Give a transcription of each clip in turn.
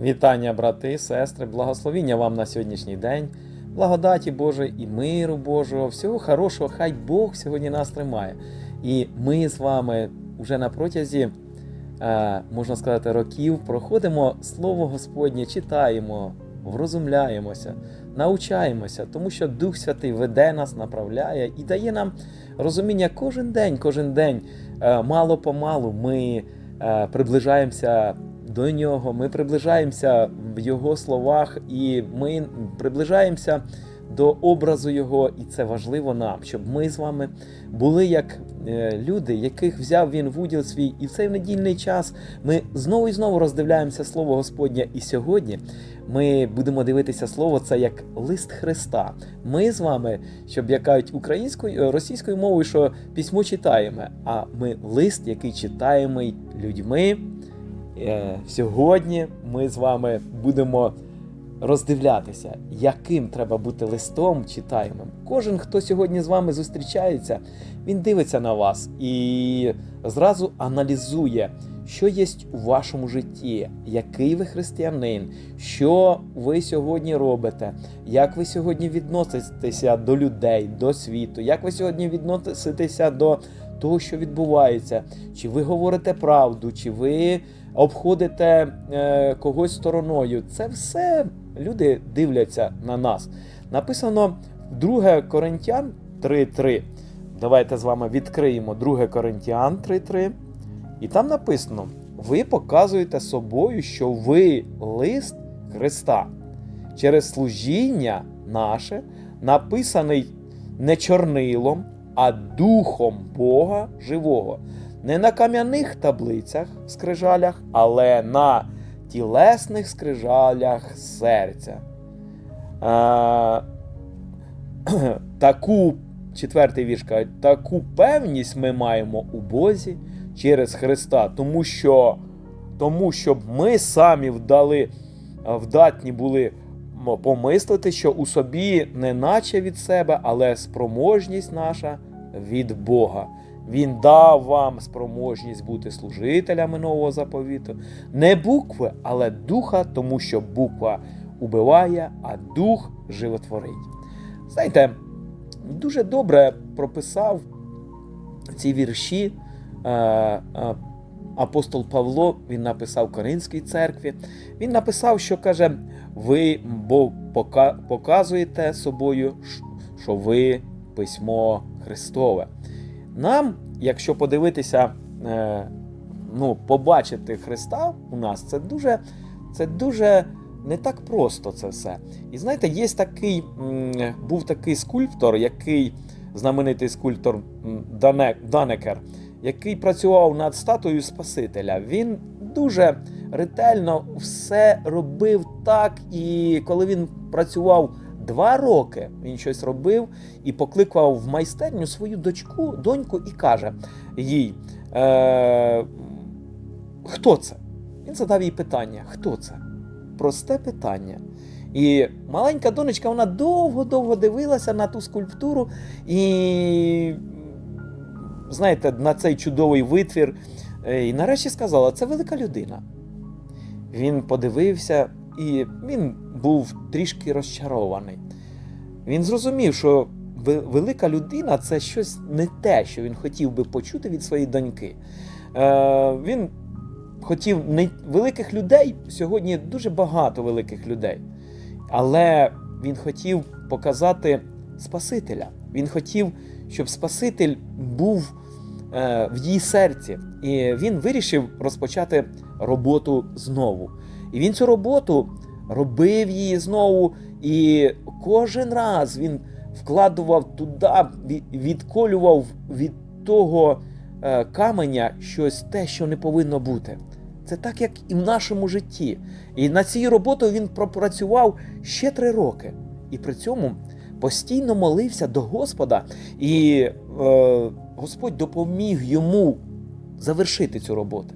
Вітання, брати, сестри, благословіння вам на сьогоднішній день, благодаті Божої і миру Божого, всього хорошого, хай Бог сьогодні нас тримає. І ми з вами вже на протязі, е, можна сказати, років проходимо Слово Господнє, читаємо, врозумляємося, навчаємося, тому що Дух Святий веде нас, направляє і дає нам розуміння кожен день, кожен день, е, мало-помалу ми е, приближаємося до нього, ми приближаємося в його словах, і ми приближаємося до образу Його, і це важливо нам, щоб ми з вами були як е, люди, яких взяв він в уділ свій, і в цей недільний час ми знову і знову роздивляємося Слово Господнє. І сьогодні ми будемо дивитися слово це як лист Христа. Ми з вами, щоб як кажуть українською е, російською мовою, що письмо читаємо, а ми лист, який читаємо людьми. Е, Сьогодні ми з вами будемо роздивлятися, яким треба бути листом читаємим. Кожен, хто сьогодні з вами зустрічається, він дивиться на вас і зразу аналізує, що є у вашому житті, який ви християнин, що ви сьогодні робите, як ви сьогодні відноситеся до людей, до світу, як ви сьогодні відноситеся до того, що відбувається, чи ви говорите правду, чи ви обходите е, когось стороною. Це все люди дивляться на нас. Написано 2 Коринтян 3.3. Давайте з вами відкриємо 2 Коринтян 3.3. І там написано: ви показуєте собою, що ви лист Христа через служіння наше, написаний не чорнилом, а духом Бога живого. Не на кам'яних таблицях, скрижалях, але на тілесних скрижалях серця. А, таку, четвертий вірш каже, таку певність ми маємо у Бозі через Христа, тому що, тому щоб ми самі вдали, вдатні були помислити, що у собі не наче від себе, але спроможність наша від Бога. Він дав вам спроможність бути служителями нового заповіту. Не букви, але духа, тому що буква убиває, а дух животворить. Знаєте, дуже добре прописав ці вірші е, е, апостол Павло. Він написав Коринській церкві. Він написав, що каже: ви бо показуєте собою, що ви письмо Христове. Нам, якщо подивитися, е, ну, побачити Христа у нас, це дуже, це дуже не так просто це все. І знаєте, є такий, був такий скульптор, який знаменитий скульптор Данекер, який працював над статуєю Спасителя. Він дуже ретельно все робив так, і коли він працював. Два роки він щось робив і покликав в майстерню свою дочку, доньку, і каже їй: е, Хто це? Він задав їй питання: Хто це? Просте питання. І маленька донечка, вона довго-довго дивилася на ту скульптуру і, знаєте, на цей чудовий витвір. Е, І нарешті сказала: це велика людина. Він подивився, і він був трішки розчарований. Він зрозумів, що велика людина це щось не те, що він хотів би почути від своєї доньки. Е, він хотів не великих людей. Сьогодні дуже багато великих людей. Але він хотів показати Спасителя. Він хотів, щоб Спаситель був е, в її серці. І він вирішив розпочати роботу знову. І він цю роботу робив її знову, і кожен раз він вкладував туди, відколював від того е, каменя щось те, що не повинно бути. Це так, як і в нашому житті. І над цією роботою він пропрацював ще три роки. І при цьому постійно молився до Господа, і е, Господь допоміг йому завершити цю роботу.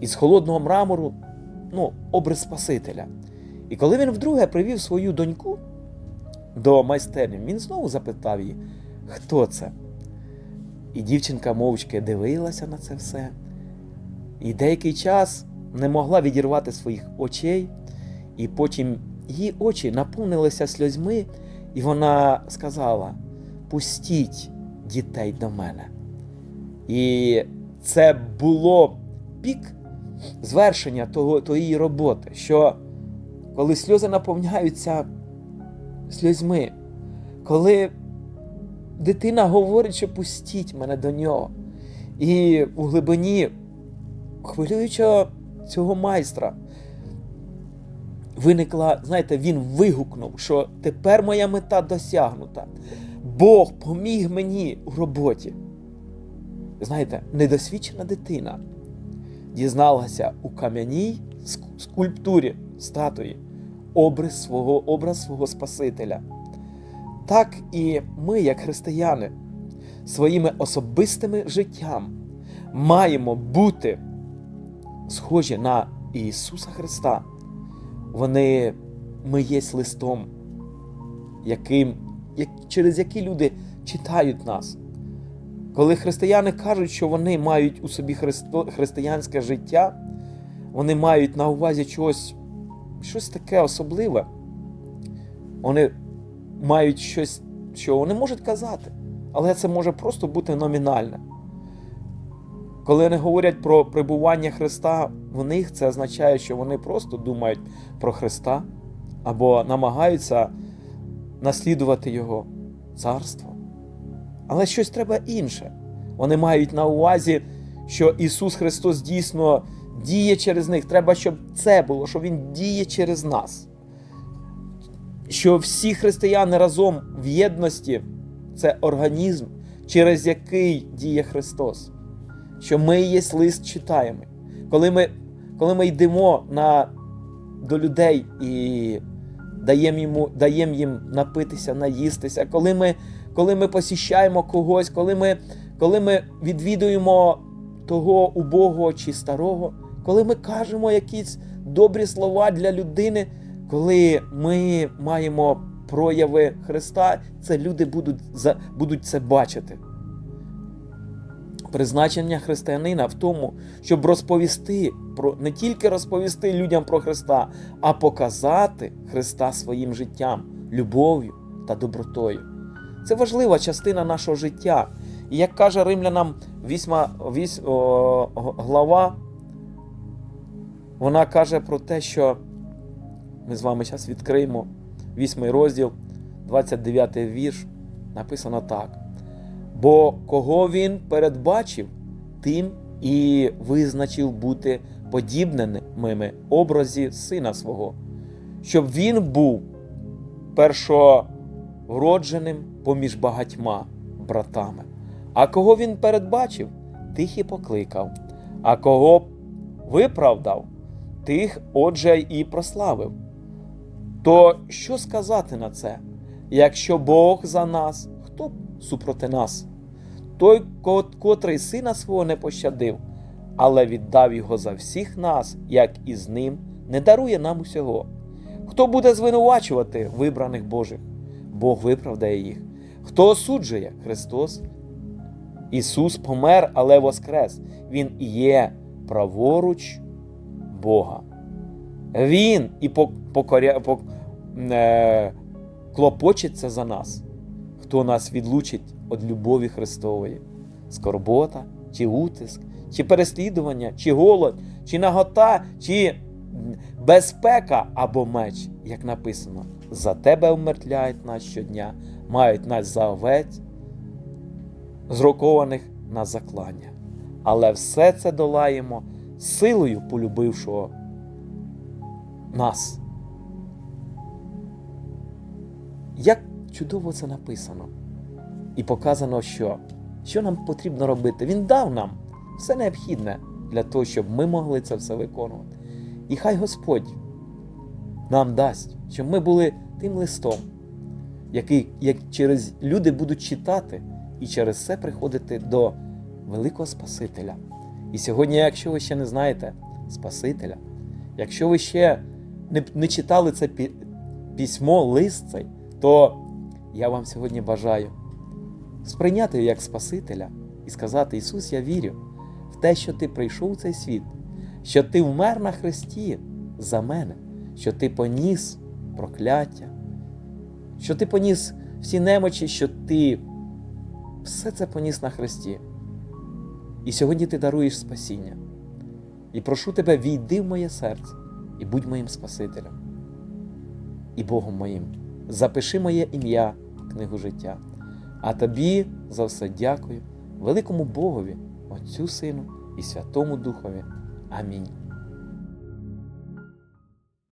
Із холодного мрамору ну, образ Спасителя. І коли він вдруге привів свою доньку до майстерні, він знову запитав її, хто це? І дівчинка мовчки дивилася на це все. І деякий час не могла відірвати своїх очей, і потім її очі наповнилися сльозьми, і вона сказала: Пустіть дітей до мене. І це було пік звершення того, тої роботи, що коли сльози наповняються сльозьми, коли дитина говорить, що пустіть мене до нього, і у глибині хвилюючого цього майстра виникла, знаєте, він вигукнув, що тепер моя мета досягнута. Бог поміг мені у роботі. Знаєте, недосвідчена дитина дізналася у кам'яній скульптурі статуї образ свого, образ свого Спасителя. Так і ми, як християни, своїми особистими життям маємо бути схожі на Ісуса Христа. Вони ми є листом, яким, як, через який люди читають нас. Коли християни кажуть, що вони мають у собі христо, християнське життя, вони мають на увазі чогось, щось таке особливе. Вони мають щось, що вони можуть казати, але це може просто бути номінальне. Коли вони говорять про прибування Христа, в них це означає, що вони просто думають про Христа або намагаються наслідувати Його царство. Але щось треба інше. Вони мають на увазі, що Ісус Христос дійсно діє через них. Треба, щоб це було, що Він діє через нас. Що всі християни разом в єдності це організм, через який діє Христос. Що ми є лист читаємо. Коли ми коли ми йдемо на, до людей і даємо даємо їм напитися, наїстися, коли ми коли ми посіщаємо когось, коли ми коли ми відвідуємо того убогого чи старого, коли ми кажемо якісь добрі слова для людини, коли ми маємо прояви Христа, це люди будуть, будуть це бачити. Призначення християнина в тому, щоб розповісти про не тільки розповісти людям про Христа, а показати Христа своїм життям, любов'ю та добротою. Це важлива частина нашого життя. І як каже римлянам 8, 8 о, глава, вона каже про те, що ми з вами зараз відкриємо 8 розділ, 29 вірш. Написано так. Бо кого він передбачив, тим і визначив бути подібними образі сина свого, щоб він був першородженим поміж багатьма братами. А кого він передбачив, тих і покликав, а кого виправдав, тих, отже, і прославив. То що сказати на це? Якщо Бог за нас, хто супроти нас? Той, котрий сина свого не пощадив, але віддав його за всіх нас, як і з ним, не дарує нам усього. Хто буде звинувачувати вибраних Божих? Бог виправдає їх. Хто осуджує Христос? Ісус помер, але воскрес. Він і є праворуч Бога. Він і покоря... пок... е... клопочеться за нас, хто нас відлучить від любові Христової, скорбота, чи утиск, чи переслідування, чи голод, чи нагота, чи безпека або меч, як написано, за тебе умертвляють нас щодня, мають нас за овець, зрокованих на заклання. Але все це долаємо силою полюбившого нас. Як чудово це написано і показано, що що нам потрібно робити. Він дав нам все необхідне для того, щоб ми могли це все виконувати. І хай Господь нам дасть, щоб ми були тим листом, який як через люди будуть читати і через це приходити до великого Спасителя. І сьогодні, якщо ви ще не знаєте Спасителя, якщо ви ще не, не читали це письмо, лист цей, то я вам сьогодні бажаю сприйняти його як Спасителя і сказати: Ісус, я вірю в те, що Ти прийшов у цей світ що ти вмер на хресті за мене, що ти поніс прокляття, що ти поніс всі немочі, що ти все це поніс на хресті. І сьогодні ти даруєш спасіння. І прошу тебе, війди в моє серце і будь моїм Спасителем і Богом моїм. Запиши моє ім'я в книгу життя. А тобі за все дякую, великому Богові, Отцю Сину і Святому Духові. Амінь.